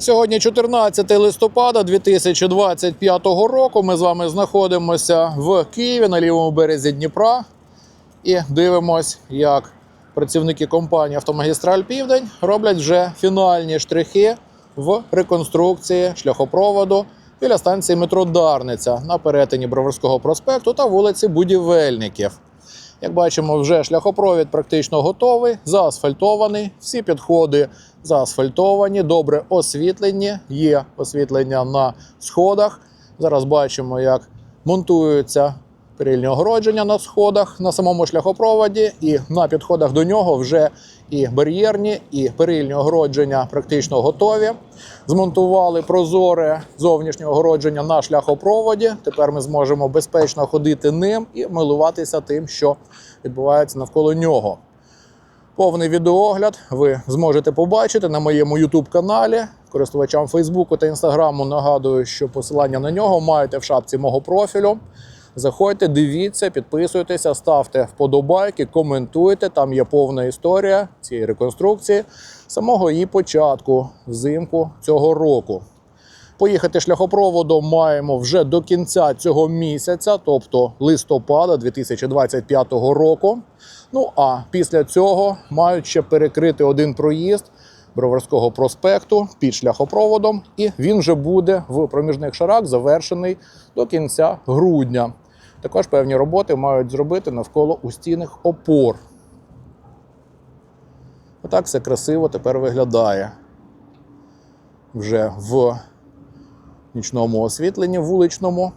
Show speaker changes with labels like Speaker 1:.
Speaker 1: Сьогодні 14 листопада 2025 року. Ми з вами знаходимося в Києві на лівому березі Дніпра і дивимось, як працівники компанії Автомагістраль Південь роблять вже фінальні штрихи в реконструкції шляхопроводу біля станції метро Дарниця на перетині Броварського проспекту та вулиці Будівельників. Як бачимо, вже шляхопровід практично готовий, заасфальтований. Всі підходи заасфальтовані, добре освітлені. Є освітлення на сходах. Зараз бачимо, як монтуються перильні огородження на сходах на самому шляхопроводі, і на підходах до нього вже і бар'єрні, і перильні огородження практично готові. Змонтували прозоре зовнішнє огородження на шляхопроводі. Тепер ми зможемо безпечно ходити ним і милуватися тим, що відбувається навколо нього. Повний відеоогляд ви зможете побачити на моєму YouTube каналі. Користувачам Фейсбуку та Інстаграму нагадую, що посилання на нього маєте в шапці мого профілю. Заходьте, дивіться, підписуйтеся, ставте вподобайки, коментуйте. Там є повна історія цієї реконструкції самого її початку, взимку цього року. Поїхати шляхопроводом маємо вже до кінця цього місяця, тобто листопада 2025 року. Ну а після цього мають ще перекрити один проїзд Броварського проспекту під шляхопроводом, і він вже буде в проміжних шарах завершений до кінця грудня. Також певні роботи мають зробити навколо устійних опор. Отак все красиво тепер виглядає. Вже в нічному освітленні вуличному.